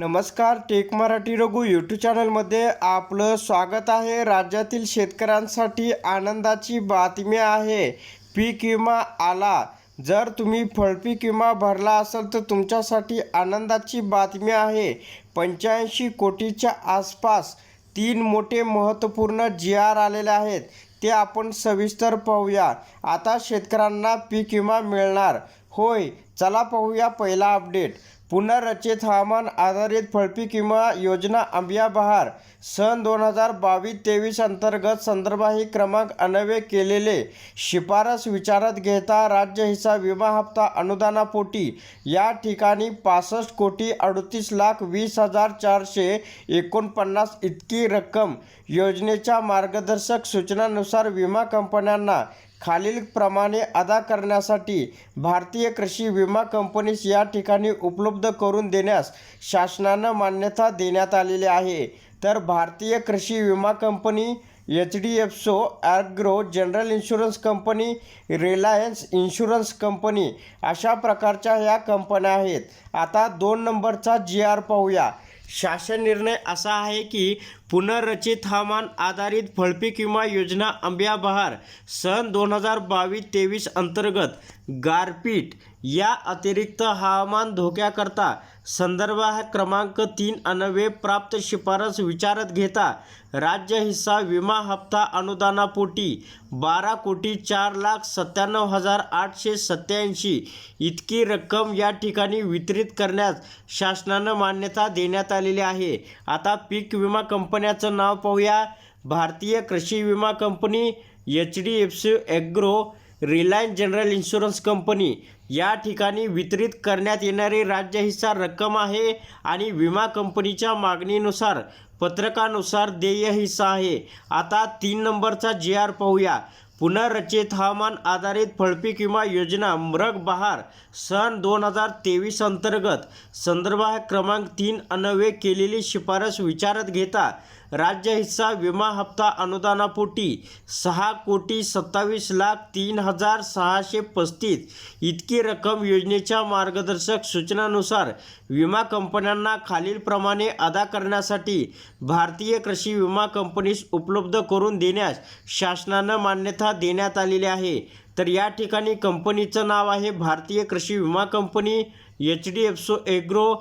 नमस्कार take Marathi Raghu YouTube चॅनलमध्ये आपलं स्वागत आहे. राज्यातील शेतकऱ्यांसाठी आनंदाची बातमी आहे. पीक विमा आला. जर तुम्ही फळपीक विमा भरला असेल तर तुमच्यासाठी आनंदाची बातमी आहे. पंच्याऐंशी कोटीच्या आसपास तीन मोठे महत्त्वपूर्ण जी आर आलेले आहेत. ते आपण सविस्तर पाहूया. आता शेतकऱ्यांना पीक विमा मिळणार. होय चला पाहूया पहिला अपडेट. पुनर्रचित हवामान आधारित फळपीक विमा योजना आंबिया बहार सन दोन हजार बावीस तेवीस अंतर्गत संदर्भाही क्रमांक अनवे केलेले. शिफारस विचारात घेता राज्य हिस्सा विमा हप्ता अनुदानापोटी. या ठिकाणी पासष्ट कोटी अडतीस लाख वीस हजार चारशे एकोणपन्नास इतकी रक्कम. योजनेच्या मार्गदर्शक सूचनानुसार विमा कंपन्यांना खालीलप्रमाणे अदा करण्यासाठी भारतीय कृषी विमा कंपनीस या ठिकाणी उपलब्ध करून देण्यास शासनानं मान्यता देण्यात आलेली आहे. तर भारतीय कृषी विमा company H D F C agro general insurance company Reliance insurance company अशा प्रकारच्या ह्या कंपन्या आहेत. आता दोन नंबरचा जी आर पाहूया. शासन निर्णय असा आहे की पुनर्रचित हवामान आधारित फळपीक विमा योजना आंबिया बहार सन दोन हजार बावीस तेवीस अंतर्गत गारपीट या अतिरिक्त हवामान धोक्याकरता संदर्भ क्रमांक तीन अनवे प्राप्त शिफारस विचारात घेता राज्य हिस्सा विमा हप्ता अनुदानापोटी बारा कोटी चार लाख सत्त्याण्णव हजार आठशे सत्याऐंशी इतकी रक्कम या ठिकाणी वितरित करण्यास शासनानं मान्यता देण्यात आलेली आहे. आता पीक विमा कंपन्याचं नाव पाहूया. भारतीय कृषी विमा company H D F C agro Reliance general insurance company या ठिकाणी वितरित करण्यात येणारी राज्य हिस्सा रक्कम आहे आणि विमा कंपनीच्या मागणीनुसार पत्रकानुसार देय हिस्सा आहे. आता तीन नंबरचा जी आर पाहूया. पुनर्रचित हवामान आधारित फळपीक विमा योजना मृग बहार सन दोन हजार तेवीस अंतर्गत संदर्भ क्रमांक तीन अनवे केलेली शिफारस विचारात घेता राज्य हिस्सा विमा हप्ता अनुदानापोटी सहा कोटी सत्तावीस लाख तीन हजार सहाशे पस्तीस इतकी रक्कम योजनेच्या मार्गदर्शक सूचनानुसार विमा कंपन्यांना खालीलप्रमाणे अदा करण्यासाठी भारतीय कृषी विमा कंपनीस उपलब्ध करून देण्यास शासनानं मान्यता देण्यात आलेली आहे. तर या ठिकाणी कंपनीचं नाव आहे भारतीय कृषी विमा company H D F C agro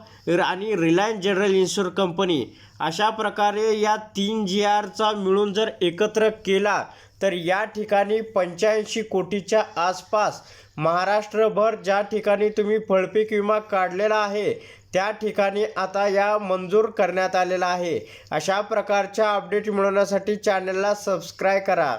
आणि रिलायन्स जनरल इन्शुर कंपनी. अशा प्रकारे या तीन जी आरचा मिळून जर एकत्र केला तर या ठिकाणी पंच्याऐंशी कोटीच्या आसपास महाराष्ट्रभर ज्या ठिकाणी तुम्ही फळपीक विमा काढलेला आहे त्या ठिकाणी आता या मंजूर करण्यात आलेला आहे. अशा प्रकारच्या अपडेट मिळवण्यासाठी चॅनलला सबस्क्राईब करा.